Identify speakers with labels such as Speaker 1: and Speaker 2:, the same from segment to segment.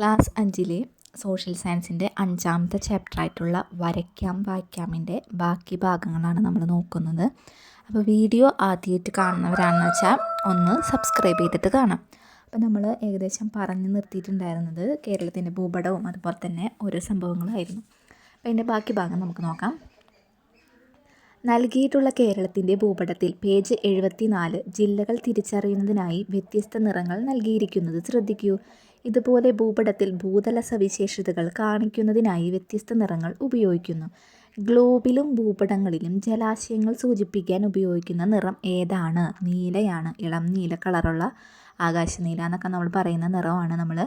Speaker 1: Class അഞ്ചിലെ social സയൻസിന്റെ അഞ്ചാമത്തെ ചാപ്റ്ററായിട്ടുള്ള വരയ്ക്കാം വായിക്കാമിന്റെ ബാക്കി ഭാഗങ്ങളാണ് നമ്മൾ നോക്കുന്നത്. അപ്പോൾ വീഡിയോ ആദ്യമായിട്ട് കാണുന്നവരാണെന്ന് വെച്ചാൽ ഒന്ന് സബ്സ്ക്രൈബ് ചെയ്തിട്ട് കാണാം. അപ്പോൾ നമ്മൾ ഏകദേശം പറഞ്ഞു നിർത്തിയിട്ടുണ്ടായിരുന്നത് കേരളത്തിന്റെ ഭൂപടവും അതുപോലെ തന്നെ ഓരോ സംഭവങ്ങളായിരുന്നു. അപ്പോൾ അതിന്റെ ബാക്കി ഭാഗം നമുക്ക് നോക്കാം. നൽകിയിട്ടുള്ള കേരളത്തിന്റെ ഭൂപടത്തിൽ പേജ് എഴുപത്തിനാല് ജില്ലകൾ തിരിച്ചറിയുന്നതിനായി വ്യത്യസ്ത നിറങ്ങൾ നൽകിയിരിക്കുന്നത് ശ്രദ്ധിക്കൂ. ഇതുപോലെ ഭൂപടത്തിൽ ഭൂതല സവിശേഷതകൾ കാണിക്കുന്നതിനായി വ്യത്യസ്ത നിറങ്ങൾ ഉപയോഗിക്കുന്നു. ഗ്ലോബിലും ഭൂപടങ്ങളിലും ജലാശയങ്ങൾ സൂചിപ്പിക്കാൻ ഉപയോഗിക്കുന്ന നിറം ഏതാണ്? നീലയാണ്. ഇളം നീല കളറുള്ള ആകാശനീല എന്നൊക്കെ നമ്മൾ പറയുന്ന നിറമാണ് നമ്മൾ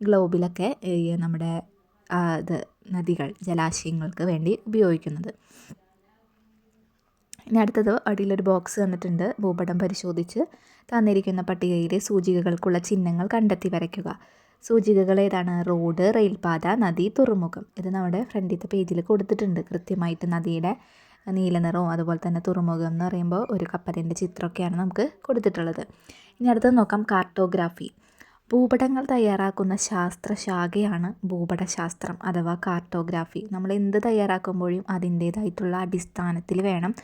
Speaker 1: ഗ്ലോബിലൊക്കെ നമ്മുടെ ഇത് നദികൾ ജലാശയങ്ങൾക്ക് വേണ്ടി ഉപയോഗിക്കുന്നത്. ഇനി അടുത്തത് അടിയിലൊരു ബോക്സ് തന്നിട്ടുണ്ട്. ഭൂപടം പരിശോധിച്ച് തന്നിരിക്കുന്ന പട്ടികയിലെ സൂചികകൾക്കുള്ള ചിഹ്നങ്ങൾ കണ്ടെത്തി വരയ്ക്കുക. സൂചികകൾ ഏതാണ്? റോഡ് റെയിൽപാത നദി തുറമുഖം. ഇത് നമ്മുടെ ഫ്രണ്ടിലത്തെ പേജിൽ കൊടുത്തിട്ടുണ്ട്. കൃത്യമായിട്ട് നദിയുടെ നീല നിറവും അതുപോലെ തന്നെ തുറമുഖം എന്ന് പറയുമ്പോൾ ഒരു കപ്പലിന്റെ ചിത്രമൊക്കെയാണ് നമുക്ക് കൊടുത്തിട്ടുള്ളത്. ഇനി അടുത്തത് നോക്കാം. കാർട്ടോഗ്രാഫി. ഭൂപടങ്ങൾ തയ്യാറാക്കുന്ന ശാസ്ത്രശാഖയാണ് ഭൂപടശാസ്ത്രം അഥവാ കാർട്ടോഗ്രാഫി. നമ്മൾ എന്ത് തയ്യാറാക്കുമ്പോഴും അതിന്റേതായിട്ടുള്ള അടിസ്ഥാനത്തിൽ വേണം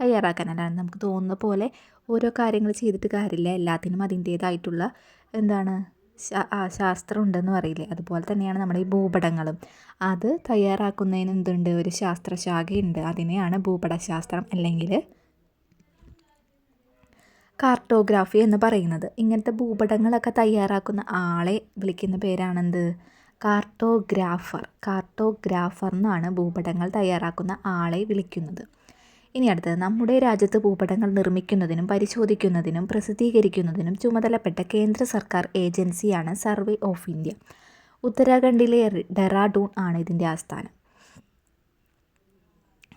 Speaker 1: തയ്യാറാക്കാൻ അല്ലാതെ നമുക്ക് തോന്നുന്ന പോലെ ഓരോ കാര്യങ്ങൾ ചെയ്തിട്ട് കാര്യമില്ല. എല്ലാത്തിനും അതിന്റേതായിട്ടുള്ള എന്താണ് ശാസ്ത്രം ഉണ്ടെന്ന് പറയില്ലേ? അതുപോലെ തന്നെയാണ് നമ്മുടെ ഈ ഭൂപടങ്ങളും. അത് തയ്യാറാക്കുന്നതിന് എന്തുണ്ട്? ഒരു ശാസ്ത്രശാഖയുണ്ട്. അതിനെയാണ് ഭൂപടശാസ്ത്രം അല്ലെങ്കിൽ കാർട്ടോഗ്രാഫി എന്ന് പറയുന്നത്. ഇങ്ങനത്തെ ഭൂപടങ്ങളൊക്കെ തയ്യാറാക്കുന്ന ആളെ വിളിക്കുന്ന പേരാണെന്ത്? കാർട്ടോഗ്രാഫർ. കാർട്ടോഗ്രാഫർ എന്നാണ് ഭൂപടങ്ങൾ തയ്യാറാക്കുന്ന ആളെ വിളിക്കുന്നത്. ഇനി അടുത്തത് നമ്മുടെ രാജ്യത്ത് ഭൂപടങ്ങൾ നിർമ്മിക്കുന്നതിനും പരിശോധിക്കുന്നതിനും പ്രസിദ്ധീകരിക്കുന്നതിനും ചുമതലപ്പെട്ട കേന്ദ്ര സർക്കാർ ഏജൻസിയാണ് സർവേ ഓഫ് ഇന്ത്യ. ഉത്തരാഖണ്ഡിലെ ഡെറാഡൂൺ ആണ് ഇതിന്റെ ആസ്ഥാനം.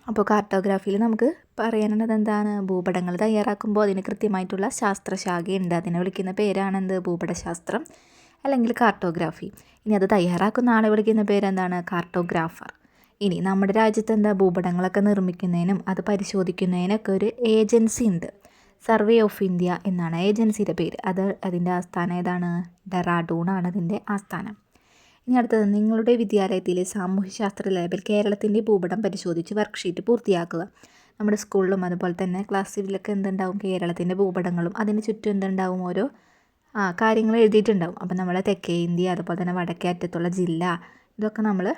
Speaker 1: അപ്പോൾ കാർട്ടോഗ്രാഫിയിൽ നമുക്ക് പറയാനുള്ളത് എന്താണ്? ഭൂപടങ്ങൾ തയ്യാറാക്കുമ്പോൾ അതിന് കൃത്യമായിട്ടുള്ള ശാസ്ത്രശാഖയുണ്ട്. അതിനെ വിളിക്കുന്ന പേരാണെന്ത്? ഭൂപടശാസ്ത്രം അല്ലെങ്കിൽ കാർട്ടോഗ്രാഫി. ഇനി അത് തയ്യാറാക്കുന്ന ആളെ വിളിക്കുന്ന പേരെന്താണ്? കാർട്ടോഗ്രാഫർ. ഇനി നമ്മുടെ രാജ്യത്ത് എന്താ ഭൂപടങ്ങളൊക്കെ നിർമ്മിക്കുന്നതിനും അത് പരിശോധിക്കുന്നതിനൊക്കെ ഒരു ഏജൻസി ഉണ്ട്. സർവേ ഓഫ് ഇന്ത്യ എന്നാണ് ഏജൻസിയുടെ പേര്. അത് അതിന്റെ ആസ്ഥാനം ഏതാണ്? ഡെറാഡൂണാണ് അതിന്റെ ആസ്ഥാനം. ഇനി അടുത്തത് നിങ്ങളുടെ വിദ്യാലയത്തിലെ സാമൂഹ്യശാസ്ത്ര ലാബിൽ കേരളത്തിന്റെ ഭൂപടം പരിശോധിച്ച് വർക്ക്ഷീറ്റ് പൂർത്തിയാക്കുക. നമ്മുടെ സ്കൂളിലും അതുപോലെ തന്നെ ക്ലാസ്സിലൊക്കെ എന്തുണ്ടാവും? കേരളത്തിന്റെ ഭൂപടങ്ങളും അതിന് ചുറ്റും എന്തുണ്ടാവും? ഓരോ ആ കാര്യങ്ങൾ എഴുതിയിട്ടുണ്ടാവും. അപ്പം നമ്മൾ തെക്കേ ഇന്ത്യ അതുപോലെ തന്നെ വടക്കേ അറ്റത്തുള്ള ജില്ല ഇതൊക്കെ നമ്മൾ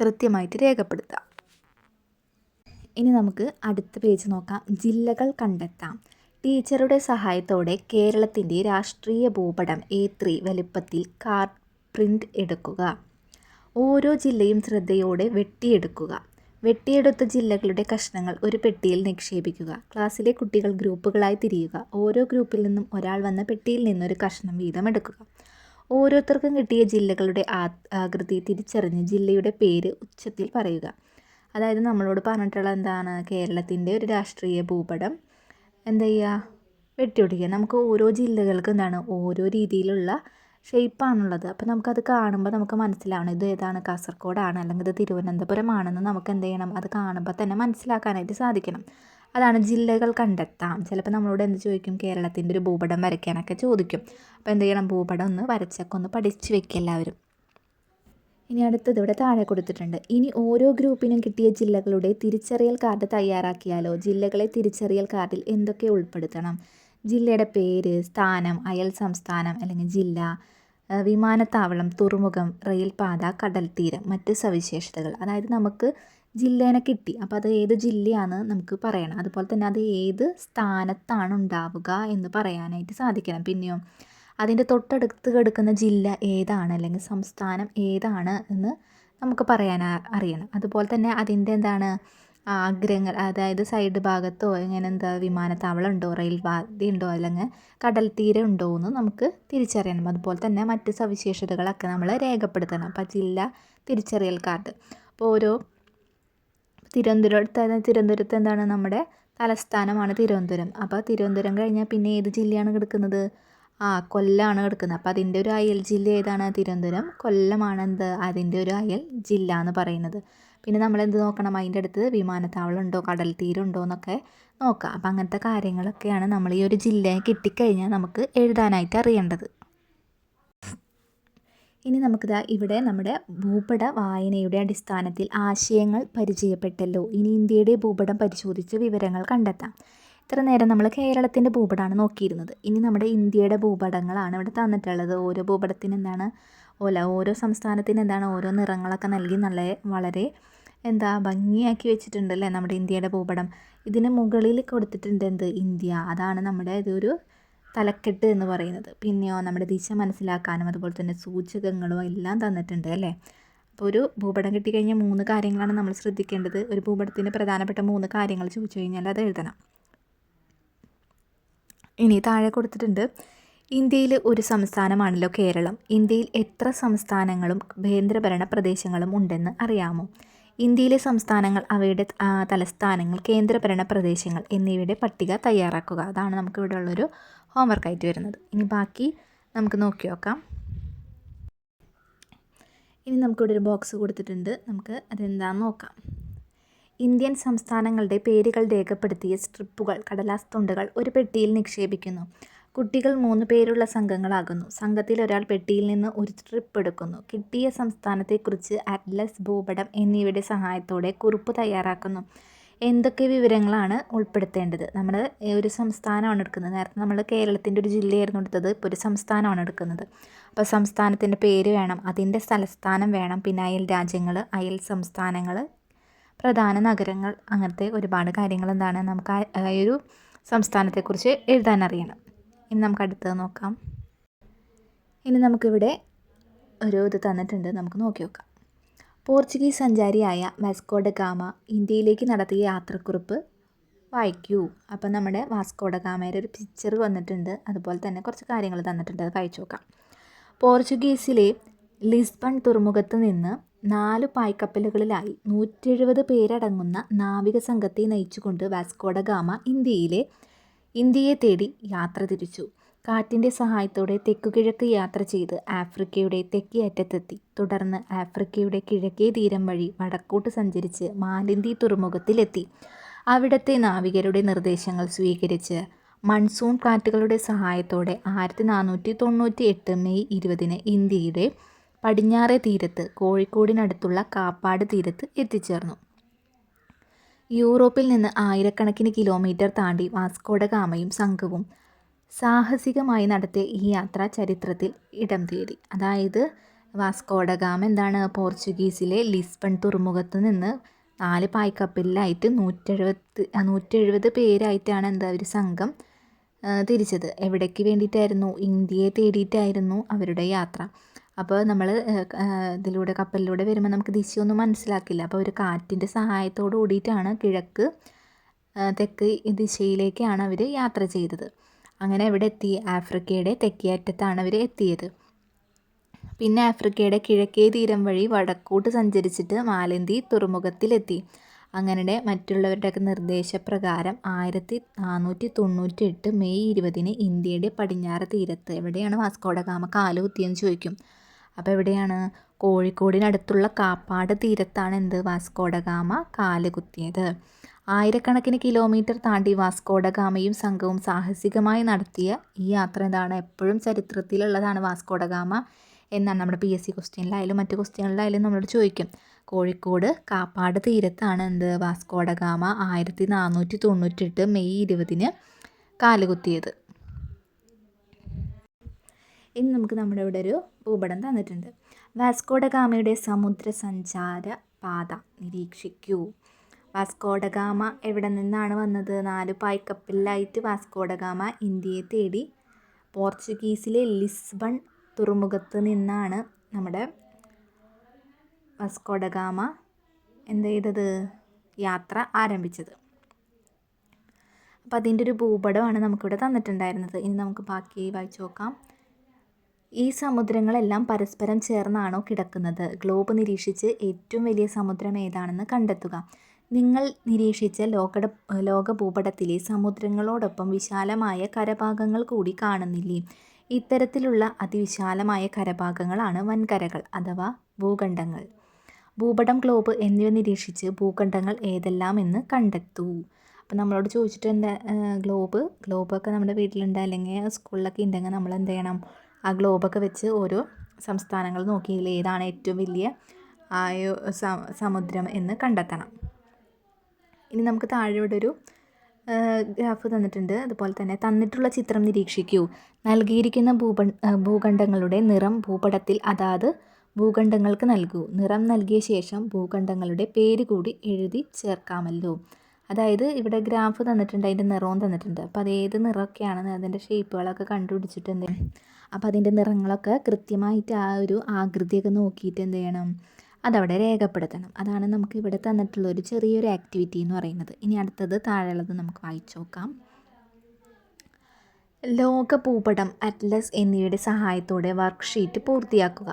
Speaker 1: കൃത്യമായിട്ട് രേഖപ്പെടുത്താം. ഇനി നമുക്ക് അടുത്ത പേജ് നോക്കാം. ജില്ലകൾ കണ്ടെത്താം. ടീച്ചറുടെ സഹായത്തോടെ കേരളത്തിന്റെ രാഷ്ട്രീയ ഭൂപടം എ ത്രീ വലുപ്പത്തിൽ കാർ പ്രിന്റ് എടുക്കുക. ഓരോ ജില്ലയും ശ്രദ്ധയോടെ വെട്ടിയെടുക്കുക. വെട്ടിയെടുത്ത ജില്ലകളുടെ കഷ്ണങ്ങൾ ഒരു പെട്ടിയിൽ നിക്ഷേപിക്കുക. ക്ലാസ്സിലെ കുട്ടികൾ ഗ്രൂപ്പുകളായി തിരിയുക. ഓരോ ഗ്രൂപ്പിൽ നിന്നും ഒരാൾ വന്ന പെട്ടിയിൽ നിന്നൊരു കഷ്ണം വീതം എടുക്കുക. ഓരോരുത്തർക്കും കിട്ടിയ ജില്ലകളുടെ ആകൃതി തിരിച്ചറിഞ്ഞ് ജില്ലയുടെ പേര് ഉച്ചത്തിൽ പറയുക. അതായത് നമ്മളോട് പറഞ്ഞിട്ടുള്ള എന്താണ്? കേരളത്തിന്റെ ഒരു രാഷ്ട്രീയ ഭൂപടം. എന്താ ചെയ്യുക? വെട്ടിപിടിക്കുക നമുക്ക് ഓരോ ജില്ലകൾക്ക് എന്താണ്? ഓരോ രീതിയിലുള്ള ഷേപ്പാണുള്ളത്. അപ്പോൾ നമുക്കത് കാണുമ്പോൾ നമുക്ക് മനസ്സിലാവണം ഇത് ഏതാണ്? കാസർഗോഡാണ്. അല്ലെങ്കിൽ ഇത് തിരുവനന്തപുരമാണെന്ന് നമുക്ക് എന്ത് ചെയ്യണം? അത് കാണുമ്പോൾ തന്നെ മനസ്സിലാക്കാനായിട്ട് സാധിക്കണം. അതാണ് ജില്ലകൾ കണ്ടെത്താം. ചിലപ്പോൾ നമ്മളോട് എന്ത് ചോദിക്കും? കേരളത്തിന്റെ ഒരു ഭൂപടം വരയ്ക്കാനൊക്കെ ചോദിക്കും. അപ്പോൾ എന്ത് ചെയ്യണം? ഭൂപടം ഒന്ന് വരച്ചൊക്കെ ഒന്ന് പഠിച്ചു വെക്കുക എല്ലാവരും. ഇനി അടുത്തത് ഇവിടെ താഴെ കൊടുത്തിട്ടുണ്ട്. ഇനി ഓരോ ഗ്രൂപ്പിനും കിട്ടിയ ജില്ലകളുടെ തിരിച്ചറിയൽ കാർഡ് തയ്യാറാക്കിയാലോ? ജില്ലകളെ തിരിച്ചറിയൽ കാർഡിൽ എന്തൊക്കെ ഉൾപ്പെടുത്തണം? ജില്ലയുടെ പേര് സ്ഥാനം അയൽ സംസ്ഥാനം അല്ലെങ്കിൽ ജില്ല വിമാനത്താവളം തുറമുഖം റെയിൽപാത കടൽത്തീരം മറ്റ് സവിശേഷതകൾ. അതായത് നമുക്ക് ജില്ലേനെ കിട്ടി. അപ്പോൾ അത് ഏത് ജില്ലയാണ് നമുക്ക് പറയണം. അതുപോലെ തന്നെ അത് ഏത് സ്ഥാനത്താണ് ഉണ്ടാവുക എന്ന് പറയാനായിട്ട് സാധിക്കണം. പിന്നെയോ അതിന്റെ തൊട്ടടുത്ത് കിടക്കുന്ന ജില്ല ഏതാണ്? അല്ലെങ്കിൽ സംസ്ഥാനം ഏതാണ് എന്ന് നമുക്ക് പറയാൻ അറിയണം. അതുപോലെ തന്നെ അതിന്റെ എന്താണ് ആഗ്രഹങ്ങൾ അതായത് സൈഡ് ഭാഗത്തോ ഇങ്ങനെ എന്താ വിമാനത്താവളം ഉണ്ടോ റെയിൽ പാതി ഉണ്ടോ അല്ലെങ്കിൽ കടൽ തീരം ഉണ്ടോ എന്ന് നമുക്ക് തിരിച്ചറിയണം. അതുപോലെ തന്നെ മറ്റ് സവിശേഷതകളൊക്കെ നമ്മൾ രേഖപ്പെടുത്തണം. അപ്പോൾ ജില്ല തിരിച്ചറിയൽ കാർഡ് അപ്പോൾ ഓരോ തിരുവനന്തപുരത്ത് തിരുവനന്തപുരത്ത് എന്താണ് നമ്മുടെ തലസ്ഥാനമാണ് തിരുവനന്തപുരം. അപ്പോൾ തിരുവനന്തപുരം കഴിഞ്ഞാൽ പിന്നെ ഏത് ജില്ലയാണ് കിടക്കുന്നത്? ആ കൊല്ലമാണ് കിടക്കുന്നത്. അപ്പോൾ അതിന്റെ ഒരു അയൽ ജില്ല ഏതാണ് തിരുവനന്തപുരം? കൊല്ലമാണ് എന്ത്? അതിന്റെ ഒരു അയൽ ജില്ല എന്ന് പറയുന്നത്. പിന്നെ നമ്മൾ എന്ത് നോക്കണം? അതിന്റെ അടുത്ത് വിമാനത്താവളം ഉണ്ടോ? കടൽ തീരം ഉണ്ടോ എന്നൊക്കെ നോക്കാം. അപ്പം അങ്ങനത്തെ കാര്യങ്ങളൊക്കെയാണ് നമ്മൾ ഈ ഒരു ജില്ലയെ കിട്ടിക്കഴിഞ്ഞാൽ നമുക്ക് എഴുതാനായിട്ട് അറിയേണ്ടത്. ഇനി നമുക്കിതാ ഇവിടെ നമ്മുടെ ഭൂപട വായനയുടെ അടിസ്ഥാനത്തിൽ ആശയങ്ങൾ പരിചയപ്പെട്ടല്ലോ. ഇനി ഇന്ത്യയുടെ ഭൂപടം പരിശോധിച്ച് വിവരങ്ങൾ കണ്ടെത്താം. ഇത്ര നേരം നമ്മൾ കേരളത്തിന്റെ ഭൂപടമാണ് നോക്കിയിരുന്നത്. ഇനി നമ്മുടെ ഇന്ത്യയുടെ ഭൂപടങ്ങളാണ് ഇവിടെ തന്നിട്ടുള്ളത്. ഓരോ ഭൂപടത്തിന് എന്താണ് ഓല ഓരോ സംസ്ഥാനത്തിന് എന്താണ് ഓരോ നിറങ്ങളൊക്കെ നൽകി നല്ല വളരെ എന്താ ഭംഗിയാക്കി വെച്ചിട്ടുണ്ടല്ലേ നമ്മുടെ ഇന്ത്യയുടെ ഭൂപടം. ഇതിന് മുകളിൽ കൊടുത്തിട്ടുണ്ട് എന്ത്? ഇന്ത്യ. അതാണ് നമ്മുടെ ഇതൊരു തലക്കെട്ട് എന്ന് പറയുന്നത്. പിന്നെയോ നമ്മുടെ ദിശ മനസ്സിലാക്കാനും അതുപോലെ തന്നെ സൂചകങ്ങളും എല്ലാം തന്നിട്ടുണ്ട് അല്ലേ? അപ്പോൾ ഒരു ഭൂപടം കിട്ടിക്കഴിഞ്ഞാൽ മൂന്ന് കാര്യങ്ങളാണ് നമ്മൾ ശ്രദ്ധിക്കേണ്ടത്. ഒരു ഭൂപടത്തിന്റെ പ്രധാനപ്പെട്ട മൂന്ന് കാര്യങ്ങൾ ചോദിച്ചു കഴിഞ്ഞാൽ അത് എഴുതണം. ഇനി താഴെ കൊടുത്തിട്ടുണ്ട് ഇന്ത്യയിൽ ഒരു സംസ്ഥാനമാണല്ലോ കേരളം. ഇന്ത്യയിൽ എത്ര സംസ്ഥാനങ്ങളും കേന്ദ്രഭരണ പ്രദേശങ്ങളും ഉണ്ടെന്ന് അറിയാമോ? ഇന്ത്യയിലെ സംസ്ഥാനങ്ങൾ അവയുടെ തലസ്ഥാനങ്ങൾ കേന്ദ്രഭരണ പ്രദേശങ്ങൾ എന്നിവയുടെ പട്ടിക തയ്യാറാക്കുക. അതാണ് നമുക്ക് ഇവിടെ ഉള്ളൊരു ഹോംവർക്കായിട്ട് വരുന്നത്. ഇനി ബാക്കി നമുക്ക് നോക്കി നോക്കാം. ഇനി നമുക്കിവിടെ ഒരു ബോക്സ് കൊടുത്തിട്ടുണ്ട്. നമുക്ക് അതെന്താണെന്ന് നോക്കാം. ഇന്ത്യൻ സംസ്ഥാനങ്ങളുടെ പേരുകൾ രേഖപ്പെടുത്തിയ സ്ട്രിപ്പുകൾ കടലാസ് തുണ്ടുകൾ ഒരു പെട്ടിയിൽ നിക്ഷേപിക്കുന്നു. കുട്ടികൾ മൂന്ന് പേരുള്ള സംഘങ്ങളാകുന്നു. സംഘത്തിൽ ഒരാൾ പെട്ടിയിൽ നിന്ന് ഒരു സ്ട്രിപ്പ് എടുക്കുന്നു. കിട്ടിയ സംസ്ഥാനത്തെക്കുറിച്ച് അറ്റ്ലസ് ഭൂപടം എന്നിവയുടെ സഹായത്തോടെ കുറിപ്പ് തയ്യാറാക്കുന്നു. എന്തൊക്കെ വിവരങ്ങളാണ് ഉൾപ്പെടുത്തേണ്ടത്? നമ്മൾ ഒരു സംസ്ഥാനമാണ് എടുക്കുന്നത്. നേരത്തെ നമ്മൾ കേരളത്തിന്റെ ഒരു ജില്ലയായിരുന്നു എടുത്തത്. ഇപ്പോൾ ഒരു സംസ്ഥാനമാണ് എടുക്കുന്നത്. അപ്പോൾ സംസ്ഥാനത്തിന്റെ പേര് വേണം അതിന്റെ സ്ഥലസ്ഥാനം വേണം പിന്നെ അയൽ രാജ്യങ്ങൾ അയൽ സംസ്ഥാനങ്ങൾ പ്രധാന നഗരങ്ങൾ അങ്ങനത്തെ ഒരുപാട് കാര്യങ്ങൾ എന്താണ് നമുക്ക് ആ ഒരു സംസ്ഥാനത്തെക്കുറിച്ച് എഴുതാൻ അറിയണം. ഇനി നമുക്ക് അടുത്തത് നോക്കാം. ഇനി നമുക്കിവിടെ ഒരു ഇത് തന്നിട്ടുണ്ട്. നമുക്ക് നോക്കി നോക്കാം. പോർച്ചുഗീസ് സഞ്ചാരിയായ വാസ്കോഡ ഗാമ ഇന്ത്യയിലേക്ക് നടത്തിയ യാത്രക്കുറിപ്പ് വായിക്കൂ. അപ്പം നമ്മുടെ വാസ്കോഡ ഗാമയുടെ ഒരു പിക്ചർ വന്നിട്ടുണ്ട്. അതുപോലെ തന്നെ കുറച്ച് കാര്യങ്ങൾ തന്നിട്ടുണ്ട്. അത് വായിച്ചു നോക്കാം. പോർച്ചുഗീസിലെ ലിസ്ബൺ തുറമുഖത്ത് നിന്ന് നാല് പായ്ക്കപ്പലുകളിലായി നൂറ്റി എഴുപത് പേരടങ്ങുന്ന നാവിക സംഘത്തെ നയിച്ചുകൊണ്ട് വാസ്കോഡ ഗാമ ഇന്ത്യയിലെ ഇന്ത്യയെ തേടി യാത്ര തിരിച്ചു. കാറ്റിന്റെ സഹായത്തോടെ തെക്കുകിഴക്ക് യാത്ര ചെയ്ത് ആഫ്രിക്കയുടെ തെക്കേ അറ്റത്തെത്തി തുടർന്ന് ആഫ്രിക്കയുടെ കിഴക്കേ തീരം വഴി വടക്കോട്ട് സഞ്ചരിച്ച് മാലിന്തി തുറമുഖത്തിലെത്തി. അവിടത്തെ നാവികരുടെ നിർദ്ദേശങ്ങൾ സ്വീകരിച്ച് മൺസൂൺ കാറ്റുകളുടെ സഹായത്തോടെ ആയിരത്തി നാനൂറ്റി തൊണ്ണൂറ്റി എട്ട് മെയ് ഇരുപതിന് ഇന്ത്യയുടെ പടിഞ്ഞാറേ തീരത്ത് കോഴിക്കോടിനടുത്തുള്ള കാപ്പാട് തീരത്ത് എത്തിച്ചേർന്നു. യൂറോപ്പിൽ നിന്ന് ആയിരക്കണക്കിന് കിലോമീറ്റർ താണ്ടി വാസ്കോഡ ഗാമയും സംഘവും സാഹസികമായി നടത്തിയ ഈ യാത്ര ചരിത്രത്തിൽ ഇടം തേടി. അതായത് വാസ്കോഡഗാം എന്താണ് പോർച്ചുഗീസിലെ ലിസ്ബൺ തുറമുഖത്ത് നിന്ന് നാല് പായ്ക്കപ്പലിലായിട്ട് നൂറ്റെഴുപത് നൂറ്റെഴുപത് പേരായിട്ടാണ് എന്താ ഒരു സംഘം തിരിച്ചത്. എവിടേക്ക് വേണ്ടിയിട്ടായിരുന്നു? ഇന്ത്യയെ തേടിയിട്ടായിരുന്നു അവരുടെ യാത്ര. അപ്പോൾ നമ്മൾ ഇതിലൂടെ കപ്പലിലൂടെ വരുമ്പോൾ നമുക്ക് ദിശയൊന്നും മനസ്സിലാക്കില്ല. അപ്പോൾ ഒരു കാറ്റിന്റെ സഹായത്തോട് കൂടിയിട്ടാണ് കിഴക്ക് തെക്ക് ദിശയിലേക്കാണ് അവർ യാത്ര ചെയ്തത്. അങ്ങനെ അവിടെ എത്തി. ആഫ്രിക്കയുടെ തെക്കേ അറ്റത്താണ് അവർ എത്തിയത്. പിന്നെ ആഫ്രിക്കയുടെ കിഴക്കേ തീരം വഴി വടക്കോട്ട് സഞ്ചരിച്ചിട്ട് മാലന്തി തുറമുഖത്തിലെത്തി. അങ്ങനെ മറ്റുള്ളവരുടെയൊക്കെ നിർദ്ദേശപ്രകാരം ആയിരത്തി നാനൂറ്റി തൊണ്ണൂറ്റി എട്ട് മെയ് ഇരുപതിന് ഇന്ത്യയുടെ പടിഞ്ഞാറ് തീരത്ത് എവിടെയാണ് വാസ്കോഡഗാമ കാലുകുത്തിയെന്ന് ചോദിക്കും. അപ്പോൾ എവിടെയാണ്? കോഴിക്കോടിനടുത്തുള്ള കാപ്പാട് തീരത്താണ് എന്ത് വാസ്കോഡഗാമ കാലുകുത്തിയത് ആയിരക്കണക്കിന് കിലോമീറ്റർ താണ്ടി വാസ്കോഡഗാമയും സംഘവും സാഹസികമായി നടത്തിയ ഈ യാത്ര എന്താണ് എപ്പോഴും ചരിത്രത്തിലുള്ളതാണ് വാസ്കോഡഗാമ എന്നാണ് നമ്മുടെ പി എസ് സി ക്വസ്റ്റ്യനിലായാലും മറ്റു ക്വസ്റ്റ്യനിലായാലും നമ്മളോട് ചോദിക്കും. കോഴിക്കോട് കാപ്പാട് തീരത്താണ് എന്ത് വാസ്കോഡഗാമ ആയിരത്തി നാനൂറ്റി തൊണ്ണൂറ്റെട്ട് മെയ് ഇരുപതിന് കാലുകുത്തിയത്. ഇനി നമുക്ക് നമ്മുടെ ഇവിടെ ഒരു ഭൂപടം തന്നിട്ടുണ്ട്. വാസ്കോഡഗാമയുടെ സമുദ്ര സഞ്ചാര പാത നിരീക്ഷിക്കൂ. വാസ്കോഡ ഗാമ എവിടെ നിന്നാണ് വന്നത്? നാല് പായ്ക്കപ്പലിലായിട്ട് വാസ്കോഡഗാമ ഇന്ത്യയെ തേടി. പോർച്ചുഗീസിലെ ലിസ്ബൺ തുറമുഖത്ത് നിന്നാണ് നമ്മുടെ വാസ്കോഡഗാമ എന്ത് ചെയ്തത്? യാത്ര ആരംഭിച്ചത്. അപ്പോൾ അതിന്റെ ഒരു ഭൂപടമാണ് നമുക്കിവിടെ തന്നിട്ടുണ്ടായിരുന്നത്. ഇനി നമുക്ക് ബാക്കി വായിച്ചു നോക്കാം. ഈ സമുദ്രങ്ങളെല്ലാം പരസ്പരം ചേർന്നാണോ കിടക്കുന്നത്? ഗ്ലോബ് നിരീക്ഷിച്ച് ഏറ്റവും വലിയ സമുദ്രം ഏതാണെന്ന് കണ്ടെത്തുക. നിങ്ങൾ നിരീക്ഷിച്ച ലോകട ലോക ഭൂപടത്തിലെ സമുദ്രങ്ങളോടൊപ്പം വിശാലമായ കരഭാഗങ്ങൾ കൂടി കാണുന്നില്ലേ? ഇത്തരത്തിലുള്ള അതിവിശാലമായ കരഭാഗങ്ങളാണ് വൻകരകൾ അഥവാ ഭൂഖണ്ഡങ്ങൾ. ഭൂപടം ഗ്ലോബ് എന്നിവ നിരീക്ഷിച്ച് ഭൂഖണ്ഡങ്ങൾ ഏതെല്ലാമെന്ന് കണ്ടെത്തൂ. അപ്പം നമ്മളോട് ചോദിച്ചിട്ട് എന്താ ഗ്ലോബ്? ഗ്ലോബൊക്കെ നമ്മുടെ വീട്ടിലുണ്ട്. അല്ലെങ്കിൽ സ്കൂളിലൊക്കെ ഉണ്ടെങ്കിൽ നമ്മൾ എന്ത് ചെയ്യണം? ആ ഗ്ലോബൊക്കെ വെച്ച് ഓരോ സംസ്ഥാനങ്ങൾ നോക്കി ഏതാണ് ഏറ്റവും വലിയ ആയോ സമുദ്രം എന്ന് കണ്ടെത്തണം. ഇനി നമുക്ക് താഴെ ഇവിടെ ഒരു ഗ്രാഫ് തന്നിട്ടുണ്ട്. അതുപോലെ തന്നെ തന്നിട്ടുള്ള ചിത്രം നിരീക്ഷിക്കൂ. നൽകിയിരിക്കുന്ന ഭൂപ ഭൂഖണ്ഡങ്ങളുടെ നിറം ഭൂപടത്തിൽ അതാത് ഭൂഖണ്ഡങ്ങൾക്ക് നൽകൂ. നിറം നൽകിയ ശേഷം ഭൂഖണ്ഡങ്ങളുടെ പേര് കൂടി എഴുതി ചേർക്കാമല്ലോ. അതായത് ഇവിടെ ഗ്രാഫ് തന്നിട്ടുണ്ട് അതിന്റെ നിറവും തന്നിട്ടുണ്ട്. അപ്പോൾ അത് ഏത് നിറമൊക്കെയാണെന്ന് അതിന്റെ ഷേപ്പുകളൊക്കെ കണ്ടുപിടിച്ചിട്ട് എന്ത് അപ്പോൾ അതിന്റെ നിറങ്ങളൊക്കെ കൃത്യമായിട്ട് ആ ഒരു ആകൃതിയൊക്കെ നോക്കിയിട്ട് എന്ത് ചെയ്യണം? അതവിടെ രേഖപ്പെടുത്തണം. അതാണ് നമുക്ക് ഇവിടെ തന്നിട്ടുള്ള ഒരു ചെറിയൊരു ആക്ടിവിറ്റി എന്ന് പറയുന്നത്. ഇനി അടുത്തത് താഴെയുള്ളത് നമുക്ക് വായിച്ചു നോക്കാം. ലോക ഭൂപടം അറ്റ്ലസ് എന്നിവയുടെ സഹായത്തോടെ വർക്ക്ഷീറ്റ് പൂർത്തിയാക്കുക.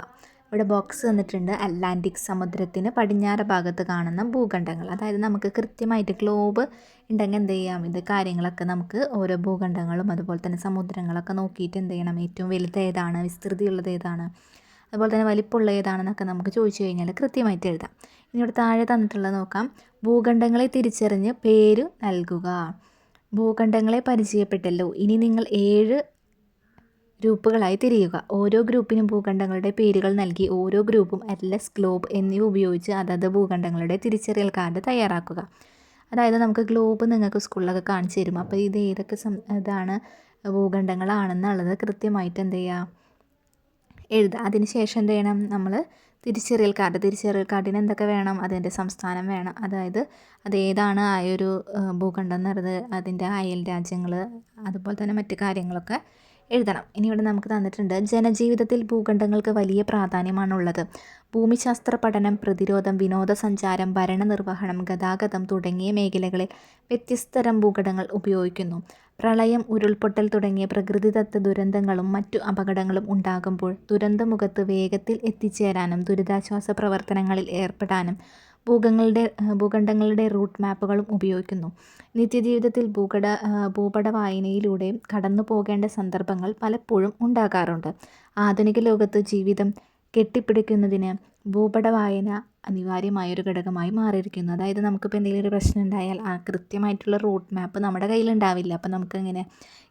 Speaker 1: ഇവിടെ ബോക്സ് തന്നിട്ടുണ്ട്. അറ്റ്ലാന്റിക് സമുദ്രത്തിന് പടിഞ്ഞാറ് ഭാഗത്ത് കാണുന്ന ഭൂഖണ്ഡങ്ങൾ. അതായത് നമുക്ക് കൃത്യമായിട്ട് ഗ്ലോബ് ഉണ്ടെങ്കിൽ എന്ത് ചെയ്യാം? ഇത് കാര്യങ്ങളൊക്കെ നമുക്ക് ഓരോ ഭൂഖണ്ഡങ്ങളും അതുപോലെ തന്നെ സമുദ്രങ്ങളൊക്കെ നോക്കിയിട്ട് എന്ത് ചെയ്യണം? ഏറ്റവും വലുത് ഏതാണ്? വിസ്തൃതിയുള്ളത് ഏതാണ്? അതുപോലെ തന്നെ വലിപ്പമുള്ള ഏതാണെന്നൊക്കെ നമുക്ക് ചോദിച്ചു കഴിഞ്ഞാൽ കൃത്യമായിട്ട് എഴുതാം. ഇനി ഇവിടെ താഴെ തന്നിട്ടുള്ളത് നോക്കാം. ഭൂഖണ്ഡങ്ങളെ തിരിച്ചറിഞ്ഞ് പേര് നൽകുക. ഭൂഖണ്ഡങ്ങളെ പരിചയപ്പെട്ടല്ലോ. ഇനി നിങ്ങൾ ഏഴ് ഗ്രൂപ്പുകളായി തിരിയുക. ഓരോ ഗ്രൂപ്പിനും ഭൂഖണ്ഡങ്ങളുടെ പേരുകൾ നൽകി ഓരോ ഗ്രൂപ്പും അറ്റ്ലസ് ഗ്ലോബ് എന്നിവ ഉപയോഗിച്ച് അതത് ഭൂഖണ്ഡങ്ങളുടെ തിരിച്ചറിയൽ കാർഡ് തയ്യാറാക്കുക. അതായത് നമുക്ക് ഗ്ലോബ് നിങ്ങൾക്ക് സ്കൂളിലൊക്കെ കാണിച്ചു തരും. അപ്പോൾ ഇത് ഏതൊക്കെ സം ഇതാണ് ഭൂഖണ്ഡങ്ങളാണെന്നുള്ളത് കൃത്യമായിട്ട് എന്ത് ചെയ്യുക? എഴുതുക അതിന് ശേഷം എന്ത് ചെയ്യണം? നമ്മൾ തിരിച്ചറിയൽ കാർഡ് തിരിച്ചറിയൽ കാർഡിന് എന്തൊക്കെ വേണം? അതിന്റെ സംസ്ഥാനം വേണം. അതായത് അത് ഏതാണ് ആ ഒരു ഭൂഖണ്ഡം എന്ന് അതിന്റെ അയൽ രാജ്യങ്ങൾ അതുപോലെ തന്നെ മറ്റു കാര്യങ്ങളൊക്കെ എഴുതണം. ഇനി ഇവിടെ നമുക്ക് തന്നിട്ടുണ്ട് ജനജീവിതത്തിൽ ഭൂഖണ്ഡങ്ങൾക്ക് വലിയ പ്രാധാന്യമാണുള്ളത്. ഭൂമിശാസ്ത്ര പഠനം പ്രതിരോധം വിനോദസഞ്ചാരം ഭരണനിർവഹണം ഗതാഗതം തുടങ്ങിയ മേഖലകളിൽ വ്യത്യസ്തതരം ഭൂഘടങ്ങൾ ഉപയോഗിക്കുന്നു. പ്രളയം ഉരുൾപൊട്ടൽ തുടങ്ങിയ പ്രകൃതിദത്ത ദുരന്തങ്ങളും മറ്റു അപകടങ്ങളും ഉണ്ടാകുമ്പോൾ ദുരന്തമുഖത്ത് വേഗത്തിൽ എത്തിച്ചേരാനും ദുരിതാശ്വാസ പ്രവർത്തനങ്ങളിൽ ഏർപ്പെടാനും ഭൂഖങ്ങളുടെ ഭൂഖണ്ഡങ്ങളുടെ റൂട്ട് മാപ്പുകളും ഉപയോഗിക്കുന്നു. നിത്യജീവിതത്തിൽ ഭൂപട ഭൂപട വായനയിലൂടെ കടന്നു പോകേണ്ട സന്ദർഭങ്ങൾ പലപ്പോഴും ഉണ്ടാകാറുണ്ട്. ആധുനിക ലോകത്ത് ജീവിതം കെട്ടിപ്പിടിക്കുന്നതിന് ഭൂപട വായന അനിവാര്യമായൊരു ഘടകമായി മാറിയിരിക്കുന്നു. അതായത് നമുക്കിപ്പോൾ എന്തെങ്കിലും ഒരു പ്രശ്നം ഉണ്ടായാൽ ആ കൃത്യമായിട്ടുള്ള റൂട്ട് മാപ്പ് നമ്മുടെ കയ്യിലുണ്ടാവില്ല. അപ്പോൾ നമുക്കിങ്ങനെ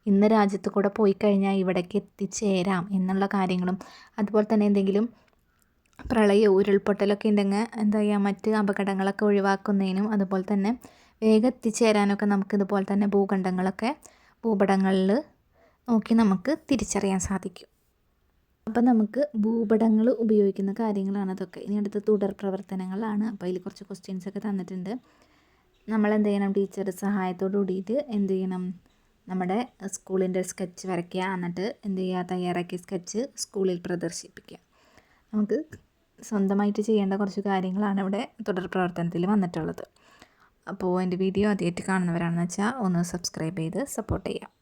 Speaker 1: ഇന്ന രാജ്യത്ത് കൂടെ പോയി കഴിഞ്ഞാൽ ഇവിടേക്ക് എത്തിച്ചേരാം എന്നുള്ള കാര്യങ്ങളും അതുപോലെ തന്നെ എന്തെങ്കിലും പ്രളയം ഉരുൾപൊട്ടലൊക്കെ ഉണ്ടെങ്കിൽ എന്താ ചെയ്യുക മറ്റ് അപകടങ്ങളൊക്കെ ഒഴിവാക്കുന്നതിനും അതുപോലെ തന്നെ വേഗം എത്തിച്ചേരാനൊക്കെ നമുക്ക് ഇതുപോലെ തന്നെ ഭൂഖണ്ഡങ്ങളൊക്കെ ഭൂപടങ്ങളിൽ നോക്കി നമുക്ക് തിരിച്ചറിയാൻ സാധിക്കും. അപ്പം നമുക്ക് ഭൂപടങ്ങൾ ഉപയോഗിക്കുന്ന കാര്യങ്ങളാണ് അതൊക്കെ ഇനി അടുത്ത തുടർ പ്രവർത്തനങ്ങളാണ്. അപ്പോൾ അതിൽ കുറച്ച് ക്വസ്റ്റ്യൻസ് ഒക്കെ തന്നിട്ടുണ്ട്. നമ്മൾ എന്ത് ചെയ്യണം? ടീച്ചർ സഹായത്തോട് കൂടിയിട്ട് എന്ത് ചെയ്യണം? നമ്മുടെ സ്കൂളിന്റെ സ്കെച്ച് വരയ്ക്കുക. എന്നിട്ട് എന്ത് ചെയ്യുക? തയ്യാറാക്കിയ സ്കെച്ച് സ്കൂളിൽ പ്രദർശിപ്പിക്കുക. നമുക്ക് സ്വന്തമായിട്ട് ചെയ്യേണ്ട കുറച്ച് കാര്യങ്ങളാണ് ഇവിടെ തുടർ പ്രവർത്തനത്തിൽ വന്നിട്ടുള്ളത്. അപ്പോൾ എന്റെ വീഡിയോ ആദ്യമായിട്ട് കാണുന്നവരാണെന്ന് വെച്ചാൽ ഒന്ന് സബ്സ്ക്രൈബ് ചെയ്ത് സപ്പോർട്ട് ചെയ്യാം